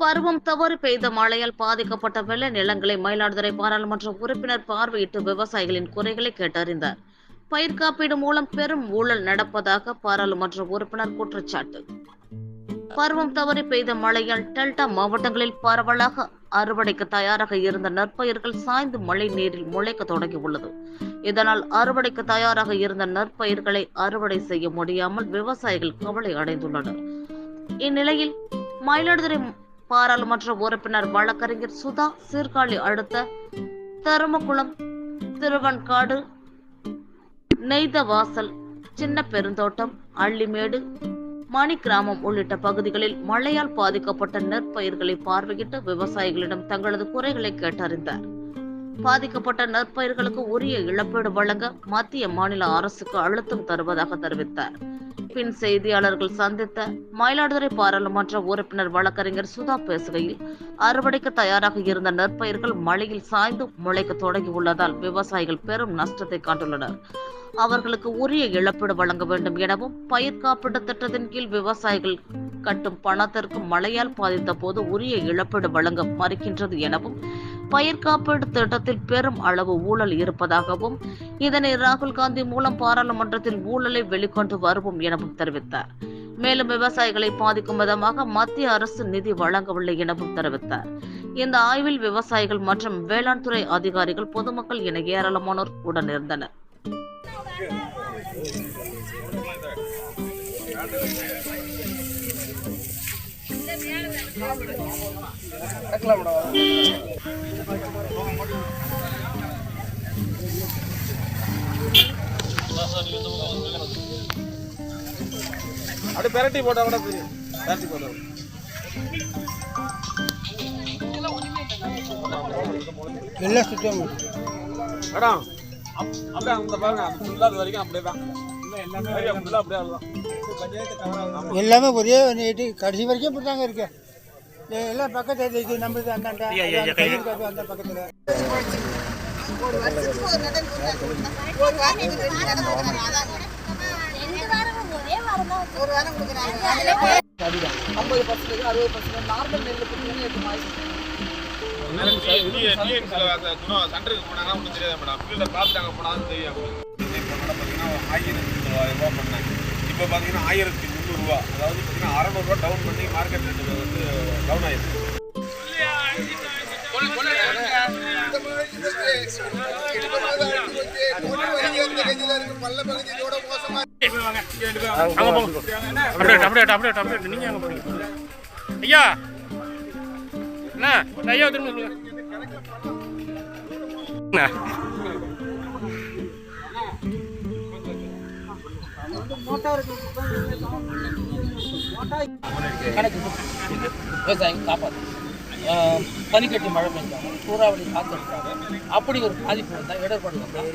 பருவம் தவறு பெய்த மழையால் பாதிக்கப்பட்ட வெள்ள நிலங்களை மயிலாடுதுறை பாராளுமன்ற உறுப்பினர் பார்வையிட்டு விவசாயிகளின் குறைகளை கேட்டறிந்தார். பயிர் காப்பீடு மூலம் பெரும் ஊழல் நடப்பதாக பாராளுமன்ற உறுப்பினர் குற்றச்சாட்டு. பருவம் தவறி பெய்த மழையால் டெல்டா மாவட்டங்களில் பரவலாக அறுவடைக்கு தயாராக இருந்த நெற்பயிர்கள் சாய்ந்து மழை நீரில் முளைக்க தொடங்கியுள்ளது. இதனால் அறுவடைக்கு தயாராக இருந்த நெற்பயிர்களை அறுவடை செய்ய முடியாமல் விவசாயிகள் கவலை அடைந்துள்ளனர். இந்நிலையில் மயிலாடுதுறை பாராளுமன்ற உறுப்பினர் வழக்கறிஞர் சுதா சீர்காழி அடுத்த தருமகுளம் திருவன்காடு நெய்தவாசல் சின்ன பெருந்தோட்டம் அள்ளிமேடு மணி கிராமம் உள்ளிட்ட பகுதிகளில் மழையால் பாதிக்கப்பட்ட நெற்பயிர்களை பார்வையிட்டு விவசாயிகளிடம் தங்களது குறைகளை கேட்டறிந்தார். பாதிக்கப்பட்ட நெற்பயிர்களுக்கு உரிய இழப்பீடு வழங்க மத்திய மாநில அரசுக்கு அழுத்தம் தருவதாக தெரிவித்தார். பின் செய்தியாளர்கள் சந்தித்த மயிலாடுதுறை பாராளுமன்ற உறுப்பினர் வழக்கறிஞர் சுதா பேசுகையில் அறுவடைக்கு தயாராக இருந்த நெற்பயிர்கள் மழையில் சாய்ந்து முளைக்க தொடங்கியுள்ளதால் விவசாயிகள் பெரும் நஷ்டத்தை கண்டுள்ளனர் அவர்களுக்கு உரிய இழப்பீடு வழங்க வேண்டும் எனவும் பயிர் காப்பீட்டு திட்டத்தின் கீழ் விவசாயிகள் கட்டும் பணத்திற்கு மழையால் பாதித்த போது உரிய இழப்பீடு வழங்க மறுக்கின்றது எனவும் பயிர் காப்பீடு திட்டத்தில் பெரும் அளவு ஊழல் இருப்பதாகவும் இதனை ராகுல் காந்தி மூலம் பாராளுமன்றத்தில் ஊழலை வெளிக்கொண்டு வருவோம் எனவும் தெரிவித்தார். மேலும் விவசாயிகளை பாதிக்கும் விதமாக மத்திய அரசு நிதி வழங்கவில்லை எனவும் தெரிவித்தார். இந்த ஆய்வில் விவசாயிகள் மற்றும் வேளாண் துறை அதிகாரிகள் பொதுமக்கள் என ஏராளமானோர் உடனிருந்தனர். அப்படியே பெரட்டி போட்டா கூட தெரியும். பெரட்டி போட்டா எல்லாம் சுத்தம் மேடம் அப்- அப்படியே அந்த பாருங்க அது ஃபுல்லாக அது வரைக்கும் அப்படியே தான். ஏரியா ஃபுல்லாக அப்படியே அதுதான் எல்லாமே ஒரே நீட்டு கடைசி வரைக்கும் இப்படி தாங்க இருக்கு. எல்லாம் பக்கத்தில் இருக்கு நம்மளுக்கு அந்த பக்கத்தில் ஒரு வாரம் கொடுக்குறாங்க ஐம்பது பர்சன்டேஜ் அறுபது பர்சன்டேஜ் நார்மல் நெல் கொடுத்தீங்கன்னா எட்டு மாதம் சென்டருக்கு போனாங்க ஒன்றும் தெரியாது மேடம் ஃபீல்டில் பார்த்துட்டாங்க போனால் தெரியும் இப்போ பார்த்தீங்கன்னா ஆயிரத்தி தொள்ளாயிரம் ரூபா பண்ணேன் இப்போ பார்த்தீங்கன்னா ஆயிரத்தி முந்நூறுரூவா அதாவது பார்த்தீங்கன்னா அறநூறுவா டவுன் பண்ணி மார்க்கெட் ரேட்டு வந்து டவுன் ஆயிருக்கு ஐயா! அண்ணா ஐயா திரும்ப சொல்லுங்க. அண்ணா. விவசாயிகள் காப்பாற்று பனிக்கட்டி மழை பெஞ்சாங்க சூறாவளி காத்து அப்படி ஒரு பாதிப்பு வந்தால் இடர்பாடு வந்தால்